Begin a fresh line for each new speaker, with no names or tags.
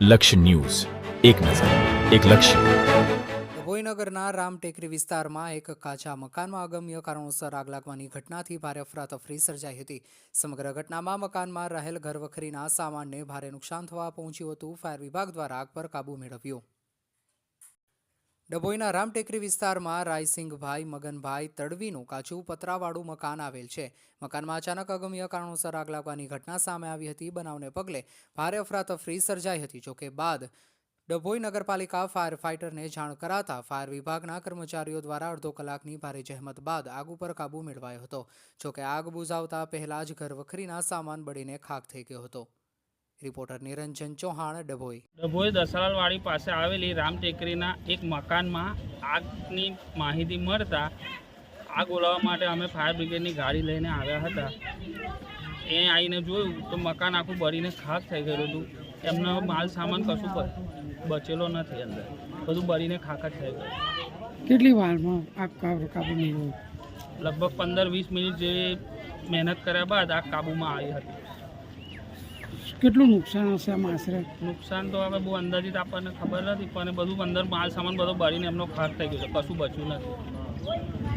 લક્ષ્ય ન્યૂઝ. એક નજર, એક લક્ષ્ય.
ભોયનગરના રામટેકરી વિસ્તારમાં એક કાચા મકાનમાં અગમ્ય કારણોસર આગ લાગવાની ઘટનાથી ભારે અફરાતફરી સર્જાઈ હતી. સમગ્ર ઘટનામાં મકાનમાં રહેલ ઘરવખરીના સામાનને ભારે નુકસાન થવા પહોંચ્યું હતું. ફાયર વિભાગ દ્વારા આગ પર કાબૂ મેળવ્યો. ડભોઈના રામટેકરી વિસ્તારમાં રાયસિંગભાઈ મગનભાઈ તડવીનું કાચું પતરાવાળું મકાન આવેલ છે. મકાનમાં અચાનક અગમ્ય કારણોસર આગ લાગવાની ઘટના સામે આવી હતી. બનાવને પગલે ભારે અફરાતફરી સર્જાઈ હતી જોકે બાદ ડભોઈ નગરપાલિકા ફાયર ફાઇટરને જાણ કરાતા ફાયર વિભાગના કર્મચારીઓ દ્વારા અડધો કલાકની ભારે જહેમત બાદ આગ ઉપર કાબૂ મેળવાયો હતો. જોકે આગ બુઝાવતા પહેલા જ ઘરવખરીના સામાન બળીને ખાખ થઈ ગયો હતો. રિપોર્ટર નિરંજન ચૌહાણ ડભોઈ.
ડભોઈ દસાલાલવાડી પાસે આવેલી રામ ટેકરીના એક મકાનમાં આગની માહિતી મળતા આગ ઓલાવવા માટે અમે ફાયર બ્રિગેડની ગાડી લઈને આવ્યા હતા. એ આવીને જોયું તો મકાન આખું બળીને ખાક થઈ ગયેલું હતું. એમનો માલ સામાન કશું બચેલો નથી અંદર. બધું બળીને ખાક જ થઈ ગયું.
કેટલી વારમાં આગ કાબુ કાબુ
લગભગ પંદર વીસ મિનિટ જેવી મહેનત કર્યા બાદ આગ કાબૂમાં આવી હતી.
કેટલું નુકસાન હશે આમ આશરે?
નુકસાન તો હવે બહુ અંદાજિત આપણને ખબર નથી, પણ બધું અંદર માલ સામાન બધો ભરીને એમનો ખાક થઈ ગયો છે, કશું બચ્યું નથી.